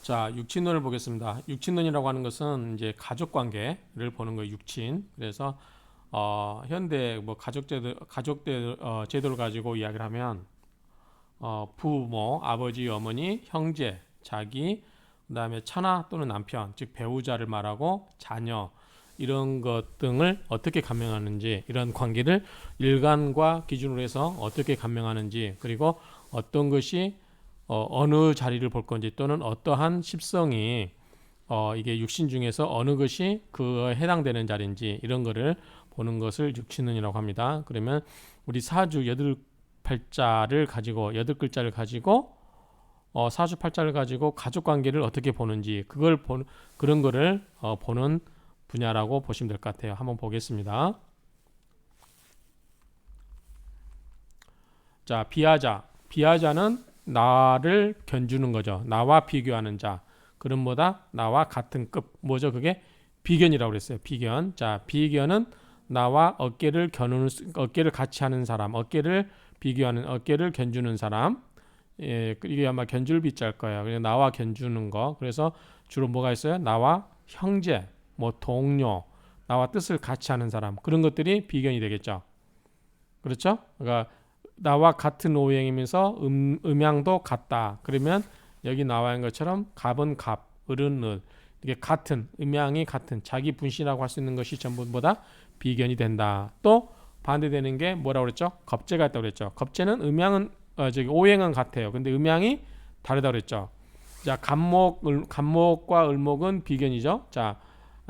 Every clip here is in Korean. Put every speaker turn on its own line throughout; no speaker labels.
자, 육친론을 보겠습니다. 육친론이라고 하는 것은 이제 가족 관계를 보는 거예요. 육친. 그래서 어, 현대 뭐 가족 제도 가족 제 어, 제도를 가지고 이야기를 하면 어, 부모, 아버지, 어머니, 형제, 자기, 그다음에 처나 또는 남편, 즉 배우자를 말하고 자녀 이런 것 등을 어떻게 감명하는지 이런 관계를 일관과 기준으로 해서 어떻게 감명하는지 그리고 어떤 것이 어, 어느 자리를 볼 건지 또는 어떠한 십성이 어, 이게 육신 중에서 어느 것이 그에 해당되는 자리인지 이런 거를 보는 것을 육신론이라고 합니다. 그러면 우리 사주 여덟 팔자를 가지고 여덟 글자를 가지고 어, 사주 팔자를 가지고 가족 관계를 어떻게 보는지 그걸 보는 그런 거를 어, 보는 분야라고 보시면 될 것 같아요. 한번 보겠습니다. 자, 비하자. 비하자는 나를 견주는 거죠. 나와 비교하는 자. 그럼 뭐다? 나와 같은 급. 뭐죠? 그게 비견이라고 그랬어요. 비견. 자, 비견은 나와 어깨를 겨누는 어깨를 같이 하는 사람, 어깨를 비교하는 어깨를 견주는 사람. 예, 이게 아마 견줄 비자일 거예요. 그냥 나와 견주는 거. 그래서 주로 뭐가 있어요? 나와 형제, 뭐 동료, 나와 뜻을 같이 하는 사람. 그런 것들이 비견이 되겠죠. 그렇죠? 그러니까 나와 같은 오행이면서 음, 음양도 같다. 그러면 여기 나와 있는 것처럼 갑은 갑, 을은 을. 이게 같은 음양이 같은 자기 분신이라고 할 수 있는 것이 전부 보다 비견이 된다. 또 반대되는 게 뭐라고 그랬죠? 겁재가 있다고 그랬죠. 겁재는 음양은 어, 저기 오행은 같아요. 근데 음양이 다르다고 그랬죠. 자, 갑목 을, 갑목과 을목은 비견이죠. 자,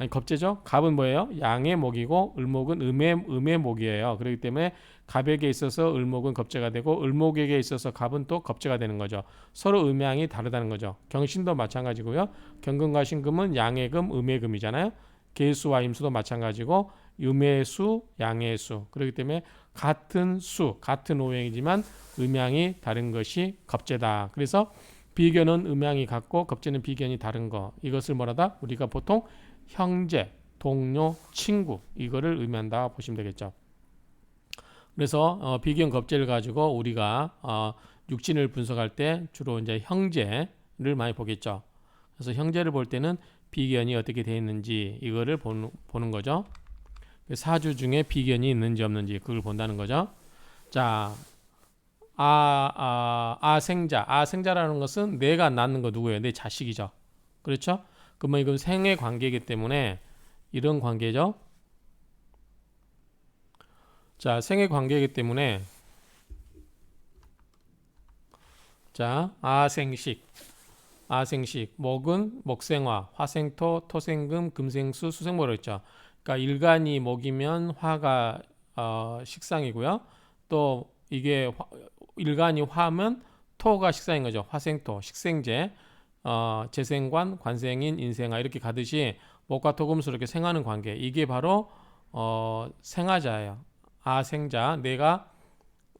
아니 겁재죠. 갑은 뭐예요? 양의 목이고 을목은 음의 음의 목이에요. 그렇기 때문에 갑에게 있어서 을목은 겁재가 되고 을목에게 있어서 갑은 또 겁재가 되는 거죠. 서로 음양이 다르다는 거죠. 경신도 마찬가지고요. 경금과 신금은 양의 금, 음의 금이잖아요. 계수와 임수도 마찬가지고 음의 수, 양의 수. 그렇기 때문에 같은 수, 같은 오행이지만 음양이 다른 것이 겁재다. 그래서 비견은 음양이 같고 겁재는 비견이 다른 거. 이것을 뭐라다? 우리가 보통 형제, 동료, 친구 이거를 의미한다 보시면 되겠죠. 그래서 어, 비견 겁재를 가지고 우리가 어, 육신을 분석할 때 주로 이제 형제를 많이 보겠죠. 그래서 형제를 볼 때는 비견이 어떻게 되어 있는지 이거를 보는, 보는 거죠. 사주 중에 비견이 있는지 없는지 그걸 본다는 거죠. 자, 아, 아, 아생자, 아생자라는 것은 내가 낳는 거 누구예요? 내 자식이죠. 그렇죠? 그러면 이건 생의 관계이기 때문에 이런 관계죠. 자, 생의 관계이기 때문에 자, 아생식. 아생식. 목은 목생화, 화생토, 토생금, 금생수, 수생모로 있죠. 그러니까 일간이 목이면 화가 어, 식상이고요. 또 이게 화, 일간이 화면 토가 식상인 거죠. 화생토, 식생제. 어, 재생관, 관생인, 인생아 이렇게 가듯이 목과 토금수 이렇게 생하는 관계. 이게 바로 어, 생하자예요. 아생자, 내가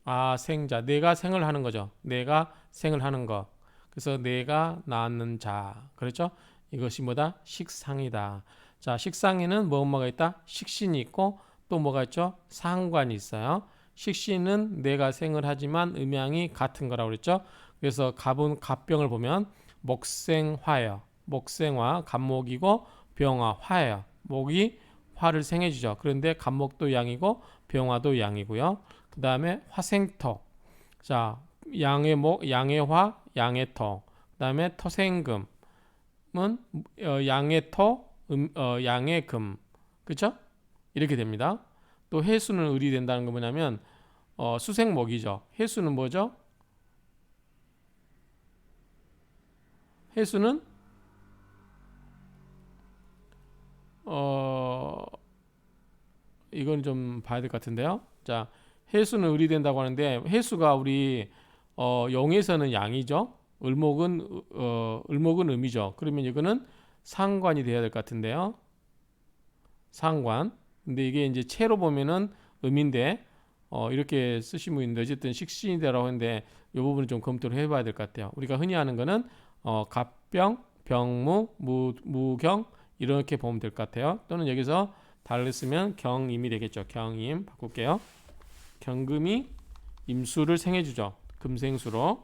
아생자, 내가 생을 하는 거죠. 내가 생을 하는 거. 그래서 내가 낳는 자. 그렇죠? 이것이 뭐다? 식상이다. 자, 식상에는 뭐 뭐가 있다? 식신이 있고 또 뭐가 있죠? 상관이 있어요. 식신은 내가 생을 하지만 음양이 같은 거라고 그랬죠. 그래서 갑은 갑병을 보면 목생화예요. 목생화, 갑목이고 병화, 화예요. 목이 화를 생해주죠. 그런데 갑목도 양이고 병화도 양이고요. 그 다음에 화생토. 자, 양의 목, 양의 화, 양의 토. 그 다음에 토생금은 어, 양의 토, 음, 어, 양의 금. 그쵸? 이렇게 됩니다. 또 해수는 을이 된다는 거 뭐냐면 어, 수생목이죠. 해수는 뭐죠? 해수는 어 이건 좀 봐야 될 것 같은데요. 자, 해수는 을이 된다고 하는데 해수가 우리 어 영에서는 양이죠. 을목은 어 을목은 음이죠. 그러면 이거는 상관이 돼야 될 것 같은데요. 상관. 근데 이게 이제 채로 보면은 음인데 어 이렇게 쓰시면 있는데 어쨌든 식신이라고 하는데 이 부분을 좀 검토를 해봐야 될 것 같아요. 우리가 흔히 하는 거는 어, 갑병, 병무, 무, 무경 이렇게 보면 될 것 같아요. 또는 여기서 달을 쓰면 경임이 되겠죠. 경임 바꿀게요. 경금이 임수를 생해주죠. 금생수로.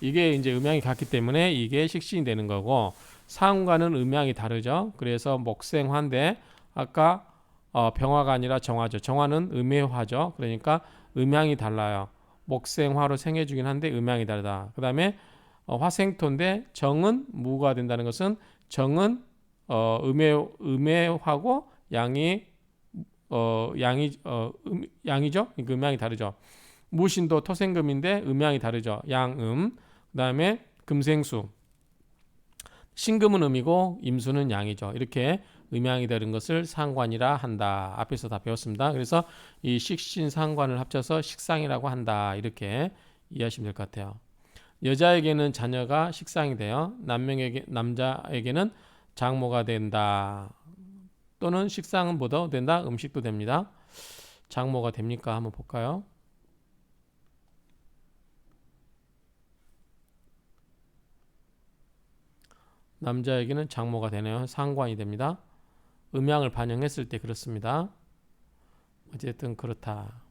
이게 이제 음양이 같기 때문에 이게 식신이 되는 거고 상과는 음양이 다르죠. 그래서 목생화인데 아까 어, 병화가 아니라 정화죠. 정화는 음해화죠. 그러니까 음양이 달라요. 목생화로 생해주긴 한데 음양이 다르다. 그 다음에 어, 화생토인데 정은 무가 된다는 것은 정은 어, 음해 음해화고 양이 어, 양이 어, 음, 양이죠. 그 음양이 다르죠. 무신도 토생금인데 음양이 다르죠. 양음. 그다음에 금생수. 신금은 음이고 임수는 양이죠. 이렇게 음양이 다른 것을 상관이라 한다. 앞에서 다 배웠습니다. 그래서 이 식신 상관을 합쳐서 식상이라고 한다. 이렇게 이해하시면 될 것 같아요. 여자에게는 자녀가 식상이 돼요. 남명에게 남자에게는 장모가 된다. 또는 식상은 뭐도 된다. 음식도 됩니다. 장모가 됩니까? 한번 볼까요? 남자에게는 장모가 되네요. 상관이 됩니다. 음양을 반영했을 때 그렇습니다. 어쨌든 그렇다.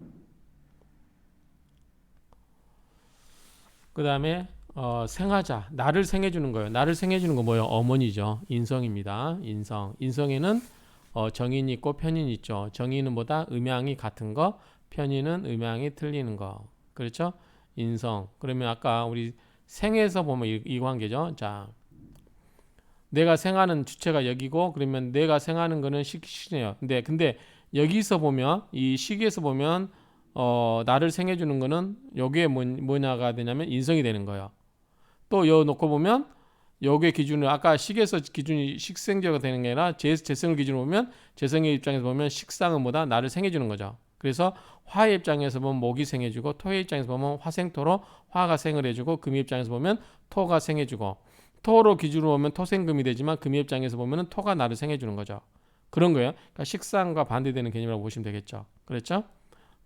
그 다음에 어, 생하자 나를 생해 주는 거예요. 나를 생해 주는 거 뭐예요? 어머니죠. 인성입니다. 인성. 인성에는 어, 정인이 있고 편인이 있죠. 정인은 뭐다? 음양이 같은 거, 편인은 음양이 틀리는 거. 그렇죠? 인성. 그러면 아까 우리 생에서 보면 이, 이 관계죠. 자, 내가 생하는 주체가 여기고 그러면 내가 생하는 거는 식신이에요. 근데 근데 여기서 보면 이 시기에서 보면 어 나를 생해 주는 거는 여기에 뭐, 뭐냐가 되냐면 인성이 되는 거예요. 또 여 놓고 보면 여기에 기준을 아까 식에서 기준이 식생제가 되는 게 아니라 재, 재성을 기준으로 보면 재성의 입장에서 보면 식상은 뭐다 나를 생해 주는 거죠. 그래서 화의 입장에서 보면 목이 생해주고 토의 입장에서 보면 화생토로 화가 생을 해주고 금의 입장에서 보면 토가 생해주고 토로 기준으로 보면 토생금이 되지만 금의 입장에서 보면은 토가 나를 생해주는 거죠. 그런 거예요. 그러니까 식상과 반대되는 개념이라고 보시면 되겠죠. 그렇죠?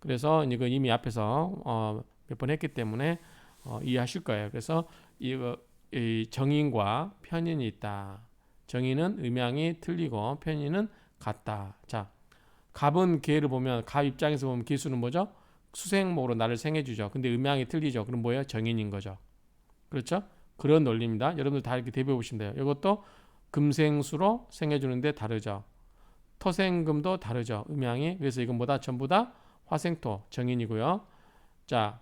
그래서 이거 이미 앞에서 어, 몇 번 했기 때문에 어, 이해하실 거예요. 그래서 이거 이 정인과 편인이 있다. 정인은 음양이 틀리고 편인은 같다. 자, 갑은 개를 보면 갑 입장에서 보면 기수는 뭐죠? 수생목으로 나를 생해주죠. 근데 음양이 틀리죠. 그럼 뭐예요? 정인인 거죠. 그렇죠? 그런 논리입니다. 여러분들 다 이렇게 대비해 보시면 돼요. 이것도 금생수로 생해주는데 다르죠. 토생금도 다르죠. 음양이. 그래서 이건 뭐다? 전부 다 화생토 정인이고요. 자,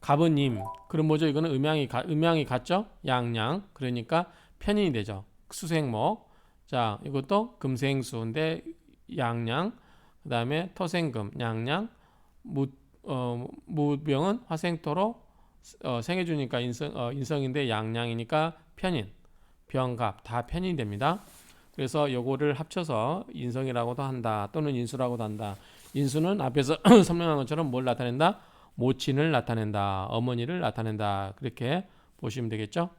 갑은님. 그럼 뭐죠? 이거는 음양이 가, 음양이 같죠? 양양. 그러니까 편인이 되죠. 수생목. 자, 이것도 금생수인데 양양. 그다음에 토생금 양양. 무 어, 무병은 화생토로 어, 생해주니까 인성, 어, 인성인데 양양이니까 편인, 병갑 다 편인이 됩니다. 그래서 요거를 합쳐서 인성이라고도 한다 또는 인수라고도 한다. 인수는 앞에서 설명한 것처럼 뭘 나타낸다? 모친을 나타낸다. 어머니를 나타낸다. 그렇게 보시면 되겠죠.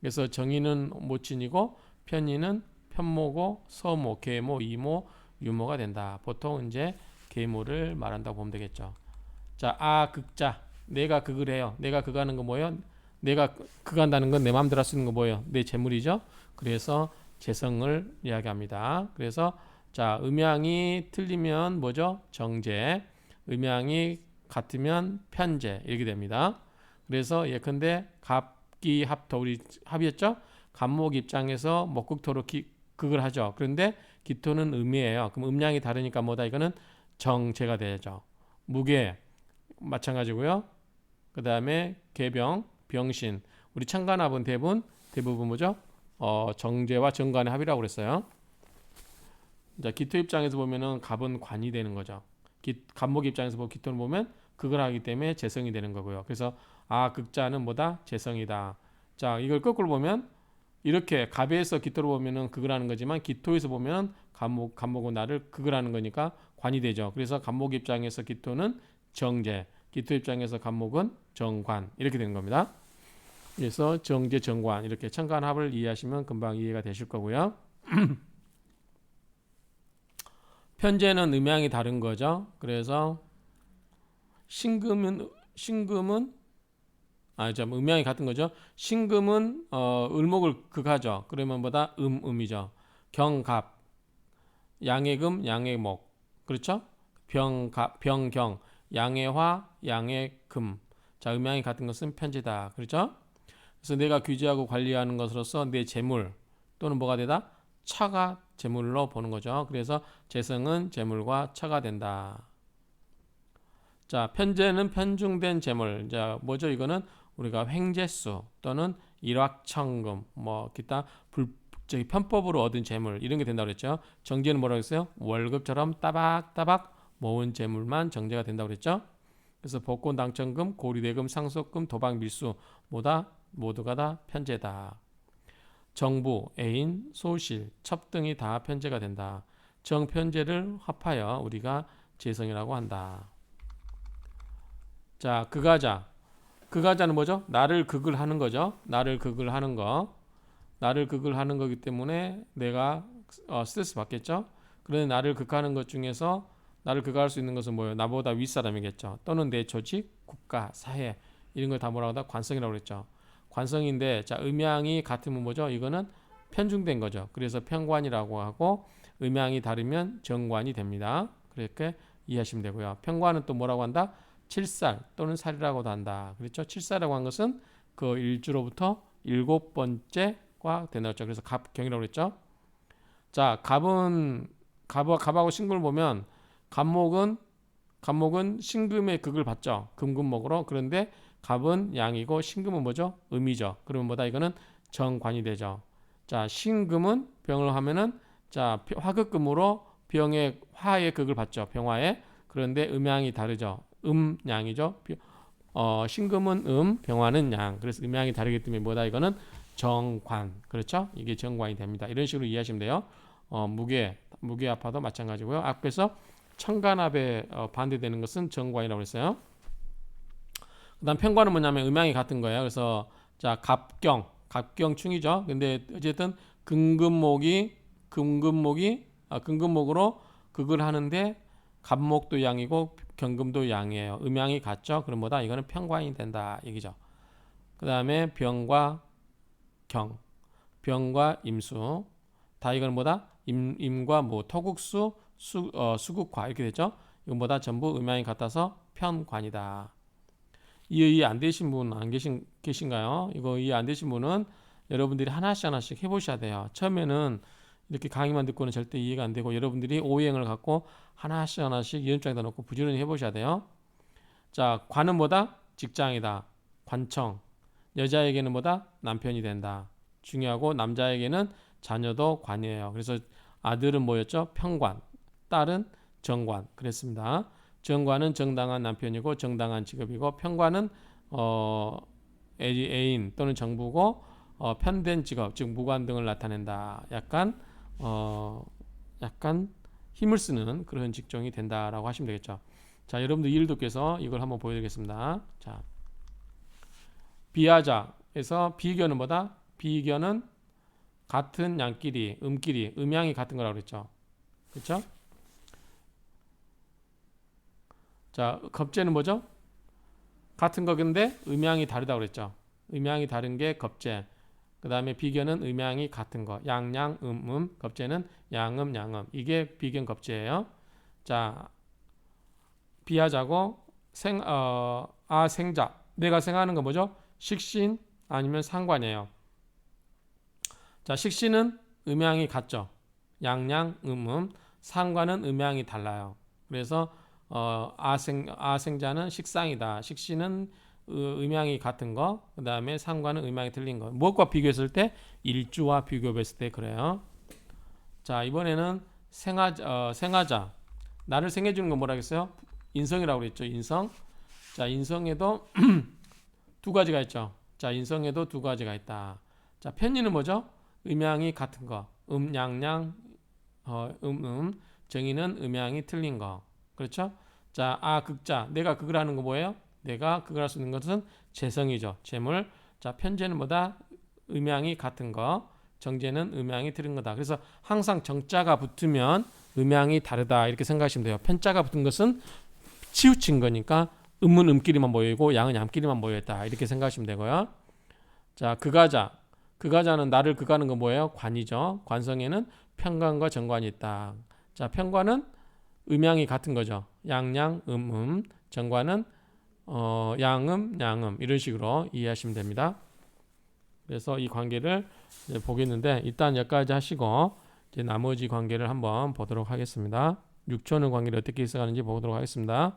그래서 정의는 모친이고 편의는 편모고 서모, 계모, 이모, 유모가 된다. 보통 이제 계모를 말한다고 보면 되겠죠. 자, 아 극자 내가 극을 해요. 내가 극하는 거 뭐예요? 내가 극한다는 건 내 마음대로 있는 거 뭐예요? 내 재물이죠. 그래서 재성을 이야기합니다. 그래서 자 음양이 틀리면 뭐죠? 정제. 음양이 같으면 편제 이렇게 됩니다. 그래서 예컨대 갑기 합토 우리 합이었죠? 갑목 입장에서 목극토로 기, 극을 하죠. 그런데 기토는 음이에요. 그럼 음량이 다르니까 뭐다 이거는 정제가 되죠. 무게 마찬가지고요. 그 다음에 개병, 병신. 우리 창간합은 대부분 대부분 뭐죠? 어, 정제와 정관의 합이라고 그랬어요. 자, 기토 입장에서 보면은 갑은 관이 되는 거죠. 기, 갑목 입장에서 보면 기토를 보면 극을 하기 때문에 재성이 되는 거고요. 그래서 아 극자는 뭐다? 재성이다. 자, 이걸 거꾸로 보면 이렇게 갑에서 기토를 보면은 극을 하는 거지만 기토에서 보면 갑목 갑목은 나를 극을 하는 거니까 관이 되죠. 그래서 갑목 입장에서 기토는 정제, 기토 입장에서 간목은 정관 이렇게 되는 겁니다. 그래서 정제 정관 이렇게 천간합을 이해하시면 금방 이해가 되실 거고요. 편제는 음양이 다른 거죠. 그래서 신금은 신금은 아참 음양이 같은 거죠. 신금은 어, 을목을 극하죠. 그러면 보다 음 음이죠. 경갑 양해금 양해목 그렇죠? 병갑 병경 양해화, 양해금. 자, 음양이 같은 것은 편제다. 그렇죠? 그래서 내가 규제하고 관리하는 것으로서 내 재물 또는 뭐가 되다? 차가 재물로 보는 거죠. 그래서 재성은 재물과 차가 된다. 자, 편제는 편중된 재물. 자, 뭐죠? 이거는 우리가 횡재수 또는 일확천금, 뭐 기타 불 저기 편법으로 얻은 재물 이런 게 된다고 그랬죠. 정제는 뭐라고 했어요? 월급처럼 따박따박 모은 재물만 정제가 된다고 그랬죠. 그래서 복권 당첨금, 고리대금, 상속금, 도박 밀수 뭐다 모두가 다 편제다. 정부, 애인, 소실, 첩 등이 다 편제가 된다. 정편제를 합하여 우리가 재성이라고 한다. 자, 그가자. 그가자는 뭐죠? 나를 극을 하는 거죠. 나를 극을 하는 거. 나를 극을 하는 거기 때문에 내가 어, 스트레스 받겠죠. 그런데 나를 극하는 것 중에서 나를 극할 수 있는 것은 뭐예요? 나보다 윗사람이겠죠. 또는 내 조직, 국가, 사회 이런 걸 다 뭐라고 하다 관성이라고 그랬죠. 관성인데 자 음양이 같으면 뭐죠? 이거는 편중된 거죠. 그래서 편관이라고 하고 음양이 다르면 정관이 됩니다. 그렇게 이해하시면 되고요. 편관은 또 뭐라고 한다? 칠살 또는 살이라고도 한다. 그렇죠? 칠살이라고 한 것은 그 일주로부터 일곱 번째가 되는 거죠. 그래서 갑경이라고 그랬죠. 자, 갑은 갑 갑하고 신금을 보면 갑목은 갑목은 신금의 극을 받죠. 금금목으로. 그런데 갑은 양이고 신금은 뭐죠? 음이죠. 그러면 뭐다 이거는 정관이 되죠. 자, 신금은 병을 하면은 자, 화극금으로 병의 화의 극을 받죠. 병화에. 그런데 음양이 다르죠. 음양이죠. 어, 신금은 음, 병화는 양. 그래서 음양이 다르기 때문에 뭐다 이거는 정관. 그렇죠? 이게 정관이 됩니다. 이런 식으로 이해하시면 돼요. 어, 무게, 무게 아파도 마찬가지고요. 앞에서 청간압에 어, 반대되는 것은 정관이라고 했어요. 그다음 편관은 뭐냐면 음양이 같은 거예요. 그래서 자 갑경, 갑경충이죠. 근데 어쨌든 금금목이 금금목이 아, 금금목으로 극을 하는데 갑목도 양이고 경금도 양이에요. 음양이 같죠. 그럼 뭐다? 이거는 편관이 된다 얘기죠. 그 다음에 병과 경, 병과 임수, 다 이건 뭐다? 임, 임과 뭐 토국수, 수, 어, 수국화 이렇게 되죠. 이건 뭐다? 전부 음양이 같아서 편관이다. 이해 안 되신 분 안 계신 계신가요? 이거 이해 안 되신 분은 여러분들이 하나씩 하나씩 해보셔야 돼요. 처음에는 이렇게 강의만 듣고는 절대 이해가 안 되고 여러분들이 오행을 갖고 하나씩 하나씩 이름장에다 놓고 부지런히 해보셔야 돼요. 자, 관은 뭐다? 직장이다. 관청. 여자에게는 뭐다? 남편이 된다. 중요하고 남자에게는 자녀도 관이에요. 그래서 아들은 뭐였죠? 평관. 딸은 정관. 그랬습니다. 정관은 정당한 남편이고 정당한 직업이고 평관은 어, 애인 또는 정부고 어, 편된 직업 즉 무관 등을 나타낸다. 약간 어, 약간 힘을 쓰는 그런 직종이 된다라고 하시면 되겠죠. 자, 여러분들 이일도께서 이걸 한번 보여드리겠습니다. 자, 비하자에서 비견은 뭐다? 비견은 같은 양끼리, 음끼리, 음양이 같은 거라고 그랬죠. 그렇죠? 자, 겁제는 뭐죠? 같은 거근데 음양이 다르다고 그랬죠. 음양이 다른 게 겁제. 그 다음에 비견은 음양이 같은 거. 양 양, 음, 음. 겁제는 양 음, 양 음. 이게 비견 겁제예요. 자, 비하자고 생, 어, 아, 생자. 내가 생하는 거 뭐죠? 식신 아니면 상관이에요. 자, 식신은 음양이 같죠. 양양, 음, 음. 상관은 음양이 달라요. 그래서 어, 아생 아생자는 식상이다. 식신은 음양이 같은 거, 그 다음에 상관은 음양이 틀린 거. 무엇과 비교했을 때 일주와 비교했을 때 그래요. 자 이번에는 생하 어, 생하자 나를 생해 주는 건 뭐라겠어요? 인성이라고 그랬죠. 인성. 자 인성에도 두 가지가 있죠. 자 인성에도 두 가지가 있다. 자 편리는 뭐죠? 음양이 같은 거. 음양양 어, 음음 정의는 음양이 틀린 거. 그렇죠? 자, 아 극자. 내가 극을 하는 거 뭐예요? 내가 극을 할수 있는 것은 재성이죠. 재물. 자, 편제는 뭐다? 음양이 같은 거. 정제는 음양이 틀린 거다. 그래서 항상 정자가 붙으면 음양이 다르다. 이렇게 생각하시면 돼요. 편자가 붙은 것은 치우친 거니까 음은 음끼리만 모여있고 양은 양끼리만 모여있다. 이렇게 생각하시면 되고요. 자, 극하자. 극하자는 나를 극하는 거 뭐예요? 관이죠. 관성에는 편관과 정관이 있다. 자, 편관은 음양이 같은 거죠. 양양, 음음. 정관은 어, 양음, 양음 이런 식으로 이해하시면 됩니다. 그래서 이 관계를 보겠는데 일단 여기까지 하시고 이제 나머지 관계를 한번 보도록 하겠습니다. 6초는 관계를 어떻게 해석하는지 보도록 하겠습니다.